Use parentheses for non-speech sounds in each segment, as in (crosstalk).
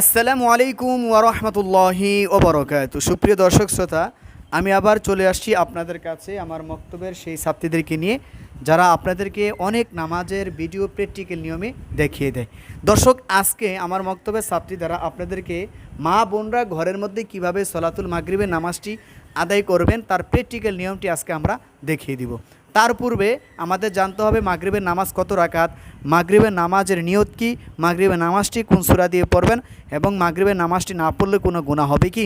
আসসালামু আলাইকুম ওরহমতুল্লাহি ওবরকাত সুপ্রিয় দর্শক শ্রোতা, আমি আবার চলে আসছি আপনাদের কাছে আমার মক্তবের সেই ছাত্রীদেরকে নিয়ে, যারা আপনাদেরকে অনেক নামাজের ভিডিও প্র্যাকটিক্যাল নিয়মে দেখিয়ে দেয়। দর্শক, আজকে আমার মক্তবের ছাত্রী দ্বারা আপনাদেরকে মা বোনরা ঘরের মধ্যে কীভাবে সলাতুল মাগরিবের নামাজটি আদায় করবেন, তার প্র্যাকটিক্যাল নিয়মটি আজকে আমরা দেখিয়ে দিব। তার পূর্বে আমাদের জানতে হবে মাগরিবের নামাজ কত রাকাত, মাগরিবের নামাজের নিয়ত কি, মাগরিবের নামাজটি কোন সুরা দিয়ে পড়বেন এবং মাগরিবের নামাজটি না পড়লে কোনো গুণা হবে কি?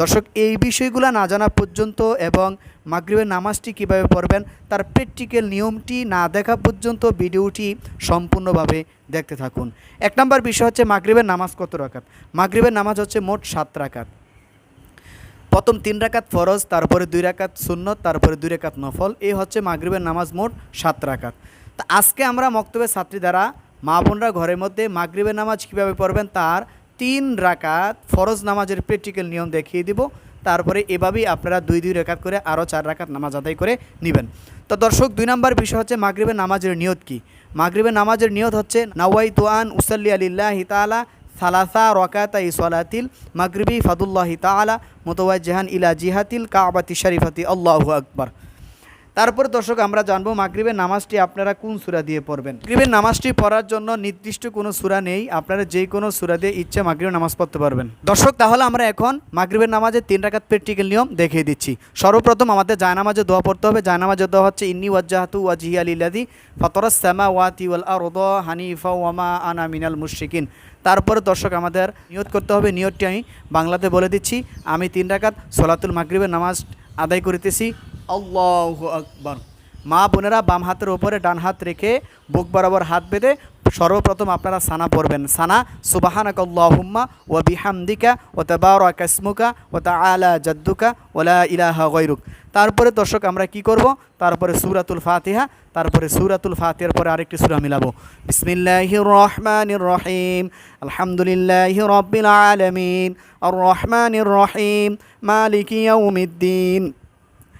দর্শক, এই বিষয়গুলো না জানা পর্যন্ত এবং মাগরিবের নামাজটি কীভাবে পড়বেন, তার প্র্যাকটিক্যাল নিয়মটি না দেখা পর্যন্ত ভিডিওটি সম্পূর্ণভাবে দেখতে থাকুন। এক নম্বর বিষয় হচ্ছে মাগরিবের নামাজ কত রাকাত, মাগরিবের নামাজ হচ্ছে মোট সাত রাকাত। প্রথম তিন রাকাত ফরজ, তারপরে দুই রাকাত সুন্নত, তারপরে দুই রাকাত নফল। এই হচ্ছে মাগরিবের নামাজ মোট সাত রাকাত। তা আজকে আমরা মক্তবের ছাত্রী দ্বারা মা বোনরা ঘরের মধ্যে মাগরিবের নামাজ কীভাবে পড়বেন তার তিন রাকাত ফরজ নামাজের প্র্যাকটিক্যাল নিয়ম দেখিয়ে দিব। তারপরে এভাবেই আপনারা দুই দুই রেখাত করে আরও চার রাকাত নামাজ আদায় করে নেবেন। তো দর্শক, দুই নম্বর বিষয় হচ্ছে মাগরিবের নামাজের নিয়ত কি? মাগরিবের নামাজের নিয়ত হচ্ছে নাওয়াই তুয়ান উসাল্লি আলিল্লাহ তালা সালাসা রকাতা ইসলাতিল মাগরিবি ফাদুল্লাহি তালা মোতওয়াজ্জাহান ইলা জিহাতিল কাবাতি শরীফাতি আল্লাহ আকবার। তারপরে দর্শক, আমরা জানব মাগরিবের নামাজটি আপনারা কোন সূরা দিয়ে পড়বেন। মাগরিবের নামাজটি পড়ার জন্য নির্দিষ্ট কোনো সূরা নেই, আপনারা যে কোনো সূরা দিয়ে ইচ্ছে মাগরিবের নামাজ পড়তে পারবেন। দর্শক, তাহলে আমরা এখন মাগরিবের নামাজের তিন রাকাত প্র্যাকটিক্যাল নিয়ম দেখিয়ে দিচ্ছি। সর্বপ্রথম আমাদের জায়নামাজে দোয়া পড়তে হবে। জায়নামাজের দোয়া হচ্ছে, ইন্নি ওয়াজ্জাহাতু ওয়াজহি আলিল্লাদি ফতরাস সামা ওয়াতি ওয়াল আরদ হানিফা ওয়ামা আনা মিনাল মুশরিকিন। তারপরে দর্শক, আমাদের নিয়ত করতে হবে, নিয়তটি আমি বাংলাতে বলে দিচ্ছি। আমি তিন রাকাত সলাতুল মাগরিবের নামাজ আদায় করিতেছি। আল্লাহ আকবর। মা বোনেরা বাম হাতের ওপরে ডান হাত রেখে বুক বরাবর হাত বেঁধে সর্বপ্রথম আপনারা সানা পড়বেন। সানা সুবাহানাক আল্লাহুম্মা ও বিহামদিকা ও তাবার কাসমুকা ও তা আলা জাদ্দুকা ওলা ইলাহা গৈরুক তারপরে দর্শক, আমরা কি করব? তারপরে সুরাতুল ফাতিহা, তারপরে সুরাতুল ফাতিহার পরে আরেকটি সুরা মিলাবো। বিসমিল্লাহির রহমানির রহিম, আলহামদুলিল্লাহি রাব্বিল আলামিন, আর রহমানির রহিম, মালিকি ইয়াউমিদ্দিন।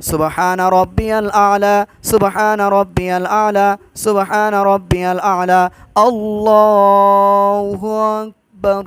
سبحان ربي الأعلى سبحان ربي الأعلى سبحان ربي الأعلى. الله أكبر.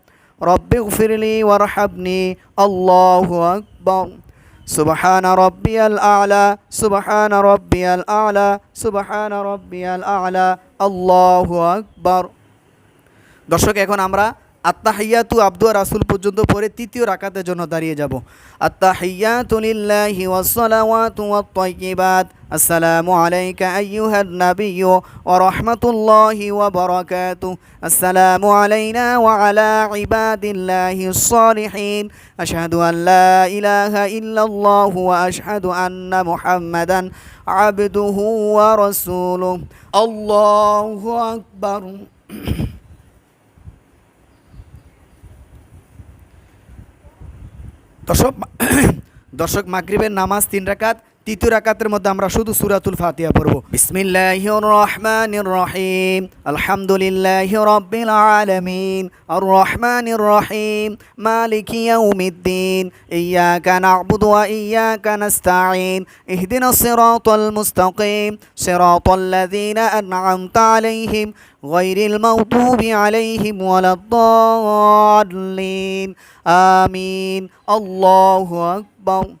রব্বি গফিরলি ওয়ারহামনি, আল্লাহু আকবার। সুবহান রব্বিয়াল আলা, সুবহান রব্বিয়াল আলা, সুবহান রব্বিয়াল আলা, আল্লাহু আকবার। দর্শক, এখন আমরা আত্তাহিয়াতু আব্দু রাসুল পর্যন্ত পরে তৃতীয় রাকাতের জন্য দাঁড়িয়ে যাব। আত্তাহিয়াতু লিল্লাহি ওয়াসসালাওয়াতু ওয়াত-তাইয়্যিবাত আসসালামু আলাইকা আইয়ুহান নাবিয়্যু ওয়া রাহমাতুল্লাহি ওয়া বারাকাতুহু আসসালামু আলাইনা ওয়া আলা ইবাদিল্লাহিস সালিহিন আশহাদু আন লা ইলাহা ইল্লাল্লাহু ওয়া আশহাদু আন্না মুহাম্মাদান আবদুহু ওয়া রাসূলুহু। আল্লাহু আকবার। দর্শক (coughs) দর্শক মাগরিবের নামাজ তিন রাকাত তৃতীয় রাকাতের মধ্যে আমরা শুধু সুরাতুল ফাতিয়া পড়ব। বিসমিল্লাহ রহমান রহিম আলহামদুলিল্লাহ রব্বিল আলমিন। আর রহমান রহিম মালিক ইয়াউমিদ্দিন। ইয়াকা নাবুদু ওয়া ইয়াকা নাস্তাঈন। ইহদিনা সিরাতাল মুস্তাকিম। সিরাতাল লাযিনা আন'আমতা আলাইহিম গায়রিল মাগদুবি আলাইহিম ওয়ালাদ-দাল্লিন। আমিন। আল্লাহু আকবার।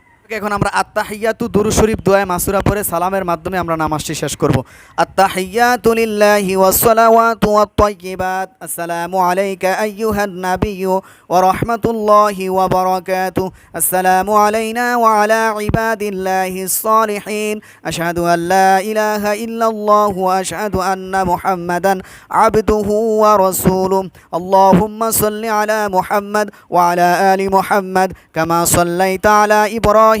এখন আমরা আত্তাহিয়াতু দুরু শরীফ দোয়া মাসুরা পরে সালামের মাধ্যমে আমরা নামাজটি শেষ করব। আত্তাহিয়াতু লিল্লাহি ওয়াসসালাওয়াতু ওয়াত-তাইয়্যিবাত আসসালামু আলাইকা আইয়ুহান নাবিয়্যু ওয়া রাহমাতুল্লাহি ওয়া বারাকাতুহু আসসালামু আলাইনা ওয়া আলা ইবাদিল্লাহিস সালিহিন আশহাদু আল লা ইলাহা ইল্লাল্লাহু ওয়া আশহাদু আন্না মুহাম্মাদান আবদুহু ওয়া রাসূলুহু আল্লাহুম্মা সাল্লি আলা মুহাম্মাদ ওয়া আলা আলি মুহাম্মাদ। কামা সাল্লাইতা আলা ইব্রাহিম।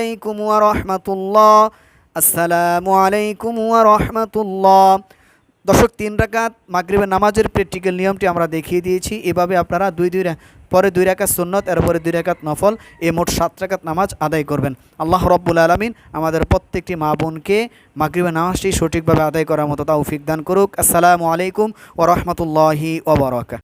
আলাইকুম ওয়া রাহমাতুল্লাহ। আসসালামু আলাইকুম ওয়া রাহমাতুল্লাহ। দর্শক, তিন রাকাত মাগরিবের নামাজের প্র্যাকটিক্যাল নিয়মটি আমরা দেখিয়ে দিয়েছি। এভাবে আপনারা দুই দুই পরে দুই রাকাত সুন্নত, এরপরে দুই রাকাত নফল, এ মোট সাত রাকাত নামাজ আদায় করবেন। আল্লাহ রব্বুল আলমিন আমাদের প্রত্যেকটি মা বোনকে মাগরিবের নামাজটি সঠিকভাবে আদায় করার মতো তৌফিক দান করুক। আসসালামু আলাইকুম ও রহমতুল্লাহি ওবরাকা